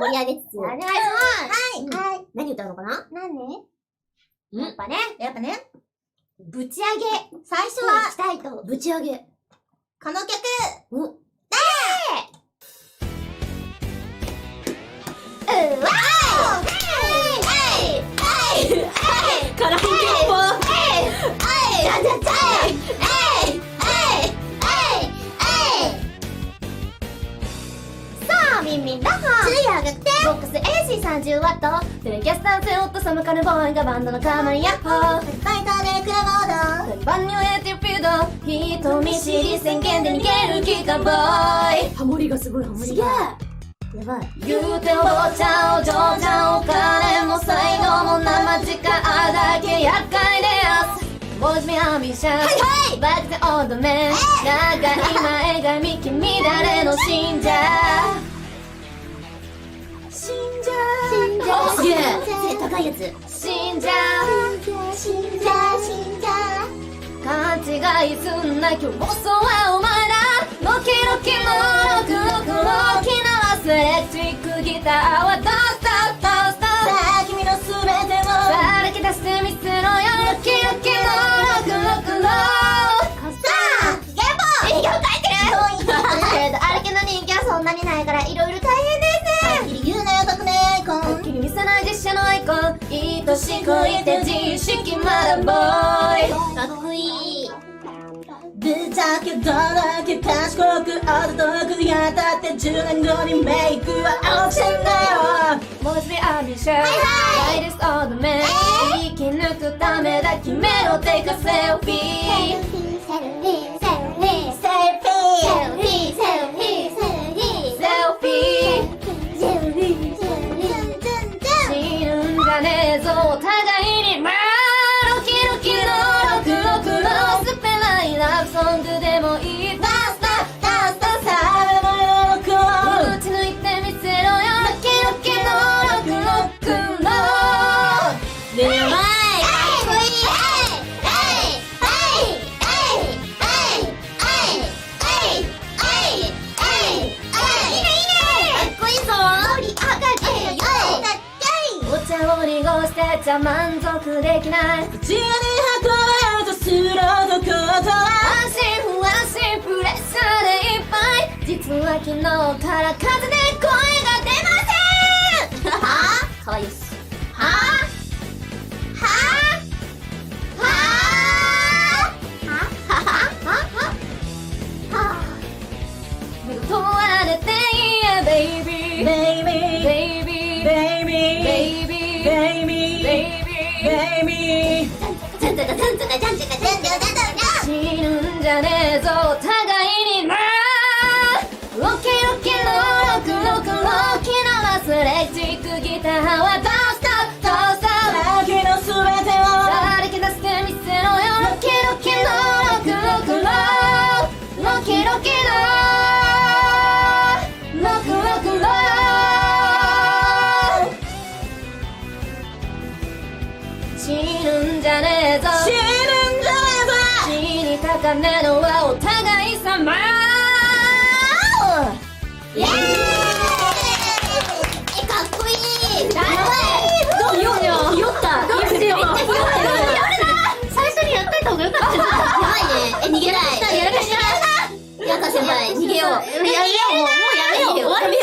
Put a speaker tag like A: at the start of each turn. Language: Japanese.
A: 盛り上げつつ。
B: お願いし
A: はい。
B: はい。
A: 何歌うのかな？
B: なんで
A: うん。
B: やっぱね、
C: やっぱね、
B: ぶち上げ、
C: 最初
B: 行
C: は
B: き、たいと。
A: ぶち上げ。
C: この曲、
A: お、
B: うわ
A: カラオ
B: さあ、みんみんだは
C: 通夜が来て、
B: ボックス AC30 ワット。テレキャスターゼオットサムカルボーイがバンドのカマリヤッホー。
C: ファイターでクラモード。
B: バンニュエティフィード人見知り宣言で逃げるギガボーイ。
A: ハモリがすごい、ハモリ
B: げ
A: が。
B: え
A: やばい。
B: 言うてお坊ちゃんお嬢ちゃんお金も才能も生力だけ厄介です。文字見アミシャンバックでオードメン。長い前髪君誰の信者？
C: 死んじゃ
B: う
C: 死んじゃう。死んじ死ん
B: 勘違いすんな。今日もそうはお前ら。ロキロキのロクロクロキなスレクトックギターはど
C: う
B: 愛しくいて自意識まだボーイ。
A: かっこいい。
C: ぶっちゃけどだけ賢く踊くやったって10年後にメイクは落ちんだよ。
B: 文字アビシャーライデスオードメン生き抜くためだ決めろ。テイクセルフィーお茶を濁してちゃ満足できない。
C: 口に運ぼうとすることは。
B: 安心不安心プレッシャーでいっぱい。実は昨日から風でん
A: じゃか。
B: 死ぬんじゃねえぞのはお互い様
A: イエーイえ、かっこいい。
B: やばい
A: どうよ、ひよった。
B: どうしよう？
A: めっちゃひよったよ。
B: 最初にやっといた方がよかった
A: やばいね。え、逃げない。
B: やるかしら
A: やった先輩、逃げよう。
B: やめようもうもうやめよう
A: 終わるよ。